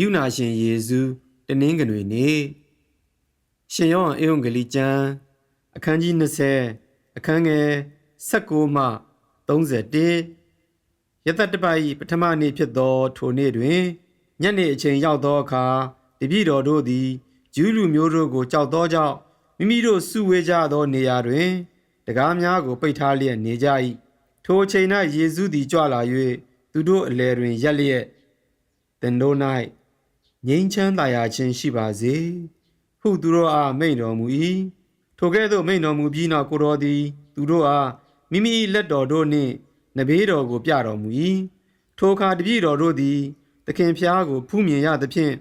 ယုနာရှင်ယေရှုတနင်္ဂနွေနေ့ရှင်ယောဟန်ဧဝံဂေလိကျမ်းအခန်းကြီး20အခန်းငယ်16မှ31ယသတ္တပ၏ပထမနေ့ဖြစ်သော ထိုနေ့တွင်ညနေအချိန်ရောက်သောအခါတပည့်တော်တို့သည်ဂျူးလူမျိုးတို့ကိုကြောက်သောကြောင့်မိမိတို့စုဝေးကြသောနေရာတွင်တကားများကို ပိတ်ထားလျက်နေကြ၏ထိုအချိန်၌ယေရှုသည်ကြွလာ၍သူတို့အလယ်တွင်ရက်လျက်သင်တို့၌ ငြိမ်းချမ်းသာယာခြင်းရှိပါစေဟုသူတို့အားမိန့်တော်မူ၏ထိုကဲ့သို့မိန့်တော်မူပြီးနောက်ကိုတော်သည် သူတို့အားမိမိ၏လက်တော်တို့နှင့်နဘေးတော်ကိုပြတော်မူ၏ထိုအခါတပည့်တော်တို့သည်သခင်ဖျားကိုဖူးမြင်ရသဖြင့်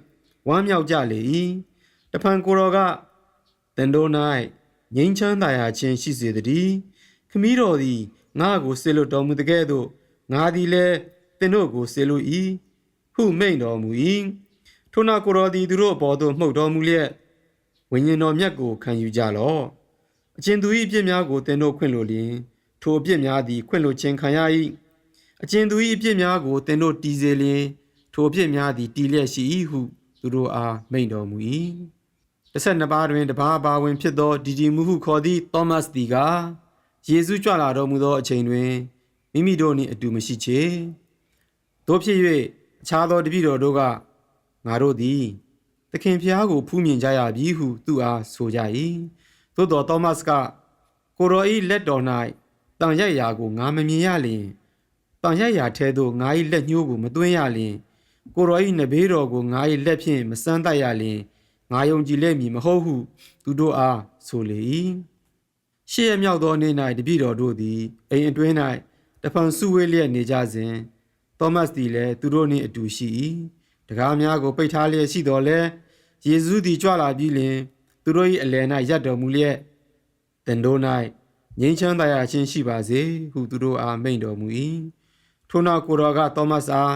ဝမ်းမြောက်ကြလေ၏တဖန်ကိုတော်ကသင်တို့၌ငြိမ်းချမ်းသာယာခြင်းရှိစေတည်းခမည်းတော်သည်ငါ့ကိုဆေလွတ်တော်မူတကဲ့သို့ငါသည်လည်းသင်တို့ကိုဆေလွတ်၏ဟုမိန့်တော်မူ၏ ထိုနောက်ကိုတော်သည်သူတို့အပေါ်သို့မှုတ်တော်မူလျက်ဝိညာဉ်တော်မြတ်ကိုခံယူကြလော့အကျဉ်သူ၏အပြစ်များကိုသင်တို့ခွင့်လို့လျင်ထိုအပြစ်များသည်ခွင့်လို့ခြင်းခံရ၏အကျဉ်သူ၏အပြစ်များကိုသင်တို့တီးစေလျင်ထိုအပြစ်များသည်တီးလျက်ရှိ၏ဟုသူတို့အားမိန့်တော်မူ၏တစ်ဆက်နှစ်ပါးတွင်တပါးပါဝင်ဖြစ်သောဒီဒီမူဟုခေါ်သည့်သောမတ်သည်ကယေရှုကြွလာတော်မူသောအချိန်တွင်မိမိတို့နှင့်အတူမရှိချေတို့ဖြစ်၍အခြားသောတပည့်တော်တို့က ငါတို့သည်သခင်ဖျားကိုဖူးမြင်ကြရပြီဟုသူအားဆိုကြ၏သို့တော်သောမတ်ကကိုရောဤလက်တော်၌တန်ရိုက်ရာကိုငါမမြင်ရလျင်တန်ရိုက်ရာထဲသို့ငါ၏လက်ညှိုးကိုမသွင်းရလျင်ကိုရောဤနဘေးတော်ကိုငါ၏လက်ဖြင့်မစမ်းတတ်ရလျင်ငါယုံကြည်လက်မည်မဟုတ်ဟုသူတို့အားဆိုလေ၏ရှေ့ရမြောက်သောနေ့၌တပည့်တော်တို့သည်အိမ်အတွင်း၌တဖန်စုဝေးလျက်နေကြစဉ်သောမတ်သည်လည်းသူတို့နှင့်အတူရှိ၏ တကားများကိုပိတ်ထားလျက်ရှိတော်လဲယေရှုသည်ကြွလာပြီးလျှင်သူတို့၏အလယ်၌ရပ်တော်မူလျက်တင်တို့၌ငြိမ်းချမ်းသာယာခြင်းရှိပါစေဟုသူတို့အားမိန့်တော်မူ၏ထို့နောက်ကိုတော်ကသောမတ်အား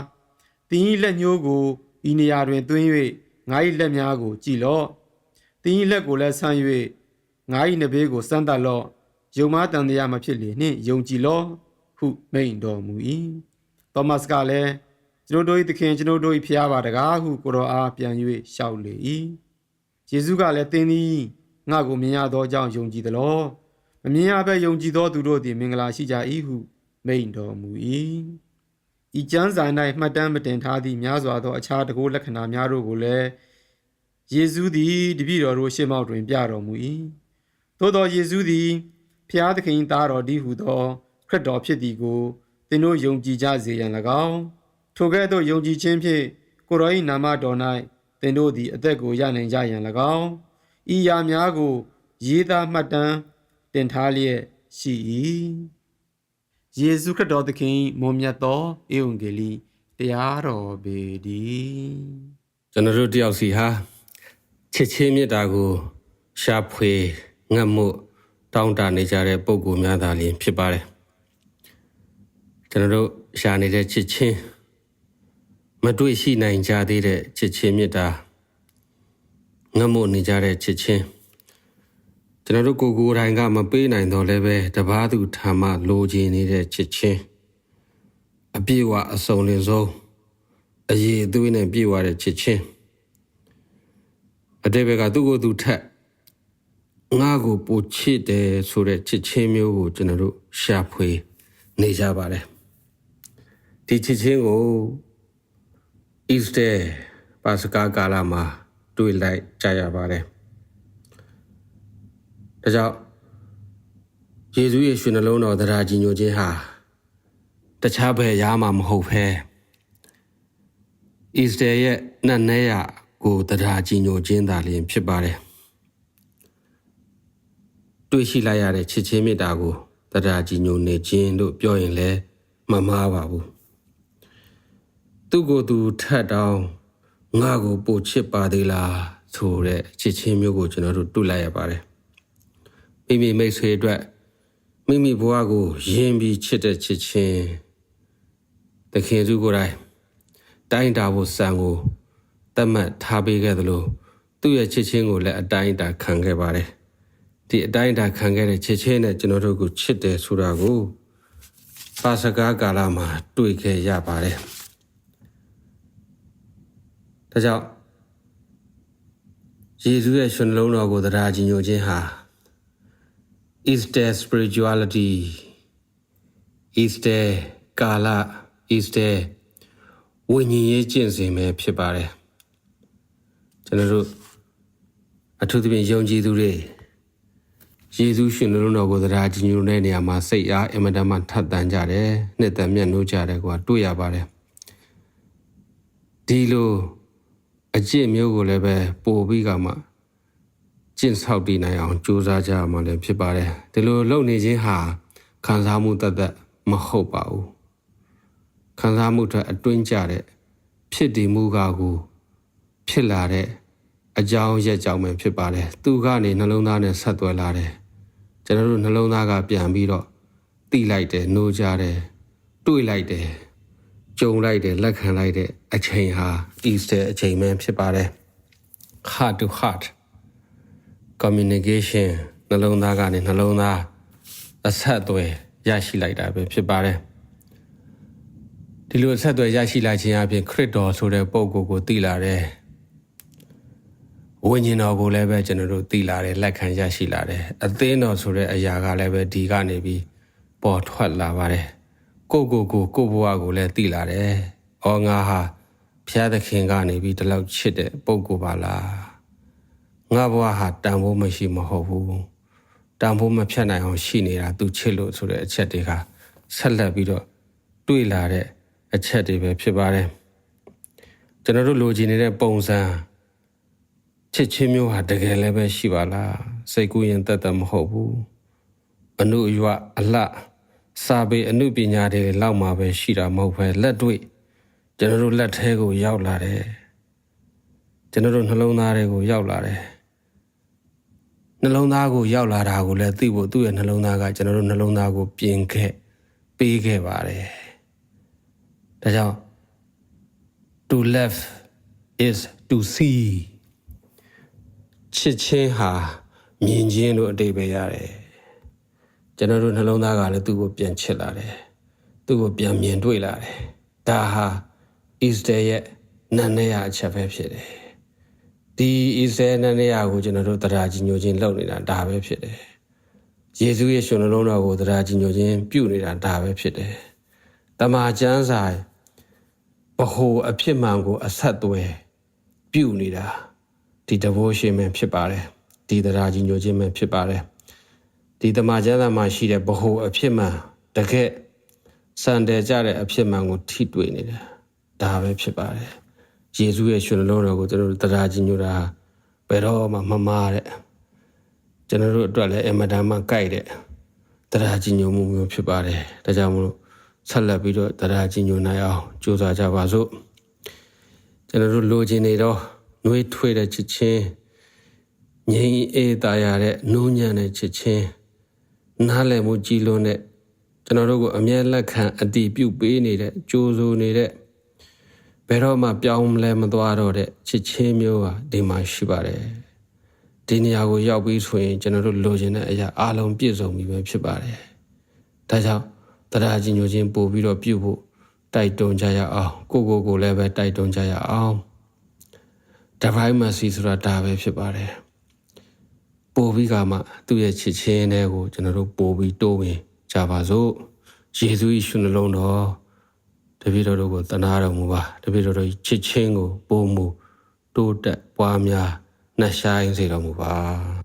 တင်း၏လက်ညှိုးကိုဤနေရာတွင်သွင်း၍ငါ၏လက်များကိုကြည်လော့တင်း၏လက်ကိုလည်းဆမ်း၍ငါ၏နဘေးကိုစမ်းသပ်လော့ယုံမတန်တရားမဖြစ်လေနှင့်ယုံကြည်လော့ဟုမိန့်တော်မူ၏သောမတ်ကလည်း ကျွန်တော်တို့၏သခင်ကျွန်တော်တို့၏ဖျားပါတကားဟုကိုတော်အားပြန်၍လျှောက်လေ၏ယေရှုကလည်းသင်သည်ငါကိုမြင်ရသောကြောင့်ယုံကြည်သလောမမြင်ရဘဲယုံကြည်သောသူတို့သည်မင်္ဂလာရှိကြ၏ဟုမိန့်တော်မူ၏ဤကျမ်းစာ၌မှတ်တမ်းမတင်ထားသည့်များစွာသောအခြားတကူလက္ခဏာများတို့ကိုလည်းယေရှုသည်တပည့်တော်တို့ရှေ့မှောက်တွင်ပြတော်မူ၏သို့သောယေရှုသည်ဖျားသခင်သားတော်ဒီဟုသောခရစ်တော်ဖြစ်သည်ကိုသင်တို့ယုံကြည်ကြစေရန်၎င်း ထိုကဲ့သို့ယုံကြည်ခြင်းဖြင့်ကိုရော၏နာမတော်၌သင်တို့သည်အသက်ကိုရနိုင်ကြရန်၎င်းဤရာများကိုရေးသားမှတ်တမ်းတင်ထားလျက်ရှိ၏ယေရှုခရစ်တော်သခင်မွန်မြတ်သောဧဝံဂေလိတရားတော်ပေတည်းကျွန်တော်တို့တယောက်စီဟာချစ်ချင်းမြတ်တာကိုရှာဖွေငတ်မှုတောင်းတနေကြတဲ့ပုံကိုများသာလျှင်ဖြစ်ပါတယ်ကျွန်တော်တို့ရှာနေတဲ့ချစ်ချင်း မတွေ့ရှိနိုင်ကြသေးတဲ့ချစ်ချင်းမြတ်တာငတ်မှုနေကြတဲ့ချစ်ချင်းကျွန်တော်တို့ကိုယ်ကိုယ်တိုင်ကမပေးနိုင်တော့လည်းပဲတပားသူထာမလိုချင်နေတဲ့ချစ်ချင်းအပြည့်အဝအစုံလင်ဆုံးအရေးအသွေးနဲ့ပြည့်ဝတဲ့ချစ်ချင်းအတိတ်ဘက်ကသူ့ကိုယ်သူထက်ငါ့ကိုပိုချစ်တယ်ဆိုတဲ့ချစ်ချင်းမျိုးကိုကျွန်တော်တို့ရှာဖွေနေကြပါတယ်ဒီချစ်ချင်းကို Easter ပါစကာကာလမှာတွေ့လိုက်ကြရပါတယ်ဒါကြောင့်ယေရှုရဲ့ရှင်နှလုံးတော်တရားကြီးညိုခြင်းဟာတခြားဘယ်ရာမှမဟုတ်ဘဲ Easter ရဲ့နတ်နဲရကိုတရားကြီးညိုခြင်းသာလျှင်ဖြစ်ပါတယ်တွေ့ရှိလိုက်ရတဲ့ချစ်ချင်းမေတ္တာကိုတရားကြီးညိုနေခြင်းလို့ပြောရင်လည်းမမှားပါဘူး သူ့ကိုယ်သူထတ်တောင်းငါ့ကိုပို့ချစ်ပါသေးလားဆိုတဲ့ချစ်ချင်းမျိုးကိုကျွန်တော်တို့တွေ့လိုက်ရပါတယ်မိမိမိတ်ဆွေအတွက်မိမိဘဝကိုယဉ်ပြီးချစ်တဲ့ချစ်ချင်းတခင်စုကိုယ်တိုင်တိုင်းတာဖို့စံကိုတတ်မှတ်ထားပေးခဲ့သလိုသူ့ရဲ့ချစ်ချင်းကိုလည်းအတိုင်းတာခံခဲ့ပါတယ်ဒီအတိုင်းတာခံခဲ့တဲ့ချစ်ချင်းနဲ့ကျွန်တော်တို့ကိုချစ်တယ်ဆိုတာကိုပါစကားကာလမှာတွေ့ခဲ့ရပါတယ် ဒါကြောင့်ယေရှုရဲ့ရှင်နှလုံးတော်ကိုတရားကြီးညိုခြင်းဟာ is the spirituality is the ကာလ is the ဝိညာဉ်ရေးကျင့်စဉ်ပဲဖြစ်ပါတယ်ကျွန်တော်တို့အထူးသဖြင့်ယုံကြည်သူတွေယေရှုရှင်နှလုံးတော်ကိုတရားကြီးညိုတဲ့နေရာမှာစိတ်အားအင်မတန်မှထပ်တန်ကြတယ်နှစ်သက်မျက်နှိုးကြတယ်ကွာတွေ့ရပါတယ်ဒီလို အကျင့်မျိုးကိုလည်းပဲပို့ပြီးကမှကျင့်ဆောက်တည်နိုင်အောင်ကြိုးစားကြရမှာလည်းဖြစ်ပါတယ်ဒီလိုလုပ်နေခြင်းဟာခံစားမှုတသက်မဟုတ်ပါဘူးခံစားမှုထက်အတွင်းကြတဲ့ဖြစ်တည်မှုကကိုဖြစ်လာတဲ့အကြောင်းရက်ကြောင့်ပဲဖြစ်ပါတယ်သူကနေနှလုံးသားနဲ့ဆက်သွယ်လာတယ်ကျွန်တော်တို့နှလုံးသားကပြန်ပြီးတော့တိလိုက်တယ်နှိုးကြတယ်တွေးလိုက်တယ် ကြုံလိုက်တယ်လက်ခံလိုက်တဲ့အချိန်ဟာ Easter အချိန်ပဲဖြစ်ပါတယ် heart to heart communication နှလုံးသားကနေနှလုံးသားအဆက်အသွယ်ရရှိလိုက်တာပဲဖြစ်ပါတယ်ဒီလိုအဆက်အသွယ်ရရှိလာခြင်းအပြင်ခရစ်တော်ဆိုတဲ့ပုံကိုယ်ကိုသိလာတယ်ဝိညာဉ်တော်ကိုလည်းပဲကျွန်တော်တို့သိလာတယ်လက်ခံရရှိလာတယ်အသင်းတော်ဆိုတဲ့အရာကလည်းပဲဒီကနေပြီးပေါ်ထွက်လာပါတယ် ကိုကိုကိုကိုဘဝကိုလည်းသိလာတယ်။အော်ငါဟာဖျားသခင်ကနေပြီးဒီလောက်ချစ်တဲ့ပုံကိုပါလား။ငါဘဝဟာတန်ဖိုးမရှိမဟုတ်ဘူး။တန်ဖိုးမဖြတ်နိုင်အောင်ရှိနေတာသူချစ်လို့ဆိုတဲ့အချက်တွေကဆက်လက်ပြီးတော့တွေ့လာတဲ့အချက်တွေပဲဖြစ်ပါတယ်။ကျွန်တော်တို့လိုချင်နေတဲ့ပုံစံချစ်ချင်းမျိုးဟာတကယ်လည်းပဲရှိပါလား။စိတ်ကူးရင်တတ်တတ်မဟုတ်ဘူး။အနုအယွအလှ စာပေအမှုပညာတွေလောက်မှာပဲရှိတာမဟုတ်ပဲလက်တွေ့ကျွန်တော်တို့လက်ထဲကိုရောက်လာတယ်ကျွန်တော်တို့နှလုံးသားတွေကိုရောက်လာတယ်နှလုံးသားကိုရောက်လာတာကိုလည်းသိဖို့သူ့ရဲ့နှလုံးသားကကျွန်တော်တို့နှလုံးသားကိုပြင်ခဲ့ပေးခဲ့ပါတယ်ဒါကြောင့် to love is to see ချစ်ချင်းဟာမြင်ခြင်းလို့အတိတ်ပဲရတယ် ကျွန်တော်တို့နှလုံးသားကလည်းသူ့ကိုပြန်ချစ်လာတယ်သူ့ကိုပြန်မြင်တွေ့လာတယ်ဒါဟာ Easter ရဲ့နာနေရအချက်ပဲဖြစ်တယ်ဒီ Easter နာနေရကိုကျွန်တော်တို့တရားကြီးညိုခြင်းလုပ်နေတာဒါပဲဖြစ်တယ်ယေရှုရဲ့ရှင်နှလုံးတော်ကိုတရားကြီးညိုခြင်းပြုနေတာဒါပဲဖြစ်တယ်တမန်ကျမ်းစာဘ ਹੁ အဖြစ်မှန်ကို အဆက်သွယ်ပြုနေတာဒီ devotion ပဲဖြစ်ပါတယ်ဒီတရားကြီးညိုခြင်းပဲဖြစ်ပါတယ် ဒီတမန်ကျမ်းစာမှာရှိတဲ့ဘ ਹੁ အဖြစ်မှန်တကယ်စံတယ်ကြတဲ့အဖြစ်မှန်ကိုထိတွေ့နေတယ်ဒါပဲဖြစ်ပါတယ်ယေရှုရဲ့ရှင်လုံးတော်ကိုကျွန်တော်တို့တရားကြီးညိုတာဘယ်တော့မှမမားတဲ့ကျွန်တော်တို့အတွက်လည်းအမတန်မှကြိုက်တဲ့တရားကြီးညိုမှုမျိုးဖြစ်ပါတယ်ဒါကြောင့်မလို့ဆက်လက်ပြီးတော့တရားကြီးညိုနိုင်အောင်ကြိုးစားကြပါစို့ကျွန်တော်တို့လိုချင်နေတော့နှွေးထွေးတဲ့ချစ်ချင်းငြိမ်းအေးတာရတဲ့နှိုးညံ့တဲ့ချစ်ချင်း နားလည်မှုကြည်လွန်းတဲ့ကျွန်တော်တို့ကိုအမြဲလက်ခံအတိပြုပေးနေတဲ့ကြိုးစိုးနေတဲ့ဘယ်တော့မှပြောင်းလဲမသွားတော့တဲ့ချစ်ချင်းမျိုးဟာဒီမှာရှိပါတယ်ဒီနေရာကိုရောက်ပြီးဆိုရင်ကျွန်တော်တို့လိုချင်တဲ့အရာအလုံးပြည့်စုံပြီပဲဖြစ်ပါတယ်ဒါကြောင့်တရားကြီးညိုခြင်းပို့ပြီးတော့ပြုဖို့တိုက်တွန်းကြရအောင်ကိုကိုကိုလည်းပဲတိုက်တွန်းကြရအောင် divine mercy ဆိုတာဒါပဲဖြစ်ပါတယ် ပို့ပြီးကမှသူ့ရဲ့ချစ်ချင်းတွေကိုကျွန်တော်တို့ပို့ပြီးတိုးဝင်ကြပါစို့ယေရှု၏ရှင်နှလုံးတော်တပည့်တော်တို့ကိုတနာတော်မူပါတပည့်တော်တို့ချစ်ချင်းကိုပို့မှုတိုးတက်ပွားများနှက်ဆိုင်စေတော်မူပါ